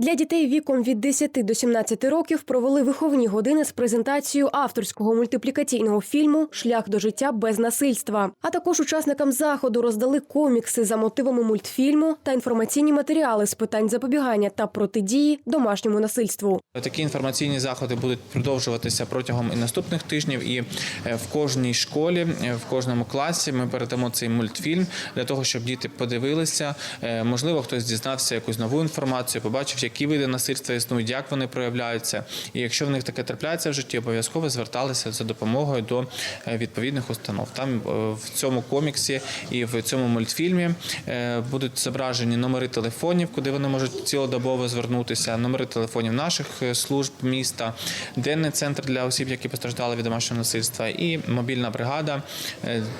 Для дітей віком від 10 до 17 років провели виховні години з презентацією авторського мультиплікаційного фільму Шлях до життя без насильства. А також учасникам заходу роздали комікси за мотивами мультфільму та інформаційні матеріали з питань запобігання та протидії домашньому насильству. Такі інформаційні заходи будуть продовжуватися протягом і наступних тижнів. І е, в кожній школі, е, в кожному класі ми передамо цей мультфільм для того, щоб діти подивилися. Е, Можливо, хтось дізнався якусь нову інформацію, побачив, які види насильства існують, як вони проявляються. І якщо в них таке трапляється в житті, обов'язково зверталися за допомогою до е, відповідних установ. Там е, в цьому коміксі і в цьому мультфільмі е, будуть зображені номери телефонів, куди вони можуть цілодобово звернутися, номери телефонів наших служб міста, денний центр для осіб, які постраждали від домашнього насильства, і мобільна бригада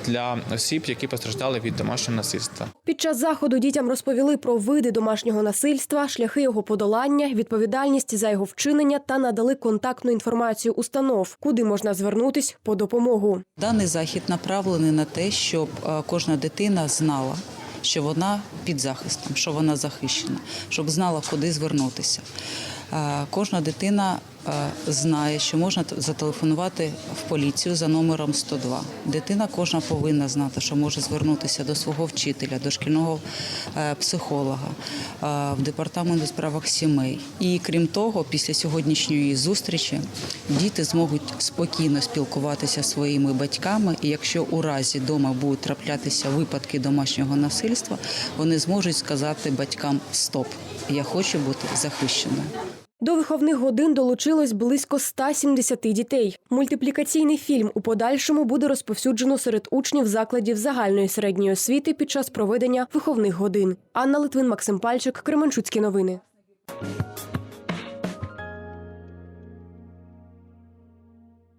для осіб, які постраждали від домашнього насильства. Під час заходу дітям розповіли про види домашнього насильства, шляхи його подолання, відповідальність за його вчинення та надали контактну інформацію установ, куди можна звернутись по допомогу. Даний захід направлений на те, щоб е, кожна дитина знала, що вона під захистом, що вона захищена, щоб знала, куди звернутися. Е, Кожна дитина е, знає, що можна зателефонувати в поліцію за номером 102. Дитина кожна повинна знати, що може звернутися до свого вчителя, до шкільного е, психолога, в департамент у справах сімей. І крім того, після сьогоднішньої зустрічі діти зможуть спокійно спілкуватися своїми батьками. І якщо у разі вдома будуть траплятися випадки домашнього насильства, вони зможуть сказати батькам Стоп, я хочу бути захищеною. До виховних годин долучилось близько 170 дітей. Мультиплікаційний фільм у подальшому буде розповсюджено серед учнів закладів загальної середньої освіти під час проведення виховних годин. Анна Литвин, Максим Пальчик, Кременчуцькі новини.